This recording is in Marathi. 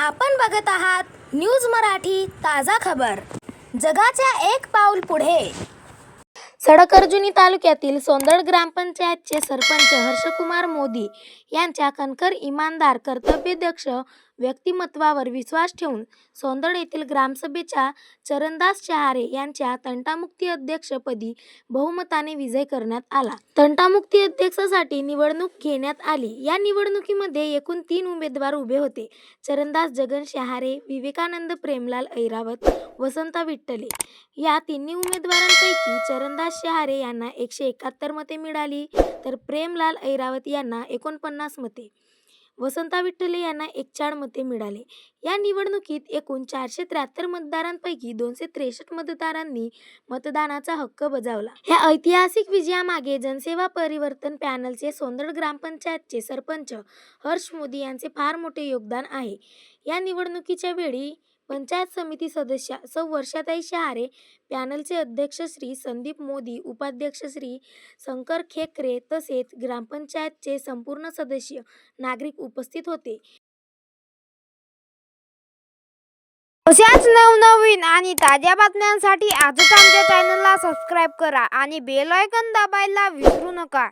आपण बघत आहात न्यूज मराठी ताजा खबर. जगाच्या एक पाऊल पुढे. सडकर्जुनी तालुक्यातील सोंदड ग्रामपंचायतचे सरपंच हर्षकुमार मोदी यांच्या कणकर इमानदार कर्तव्यदक्ष व्यक्तिमत्वावर विश्वास ठेवून सौंदड येथील ग्रामसभेच्या चरणदास चहारे यांच्या तंटामुक्ती अध्यक्षपदी बहुमताने विजय करण्यात आला. तंटामुक्ती अध्यक्षासाठी निवडणूक घेण्यात आली. या निवडणुकीमध्ये एकूण तीन उमेदवार उभे होते. चरणदास जगन शहारे विवेकानंद प्रेमलाल ऐरावत वसंता विठ्ठले. या तिन्ही उमेदवारांपैकी चरणदास शहारे यांना एकशे एकाहत्तर मते मिळाली तर प्रेमलाल ऐरावत यांना एकोणपन्नास मते. वसंता विठ्ठले यांना एकचाळ मते मिळाले. या निवडणुकीत एकूण चारशे त्र्याहत्तर मतदारांपैकी दोनशे त्रेसष्ट मतदारांनी मतदानाचा हक्क बजावला. या ऐतिहासिक विजयामागे जनसेवा परिवर्तन पॅनलचे सोंदड ग्रामपंचायतचे सरपंच हर्ष मोदी यांचे फार मोठे योगदान आहे. या निवडणुकीच्या वेळी पंचायत समिती सदस्य सौ. वर्षाताई शहारे पॅनलचे अध्यक्ष श्री संदीप मोदी उपाध्यक्ष श्री शंकर खेकरे तसेच ग्रामपंचायतचे संपूर्ण सदस्य नागरिक उपस्थित होते. अशाच नवनवीन आणि ताज्या बातम्यांसाठी आजच आमच्या चॅनलला सबस्क्राईब करा आणि बेल आयकन दाबायला विसरू नका.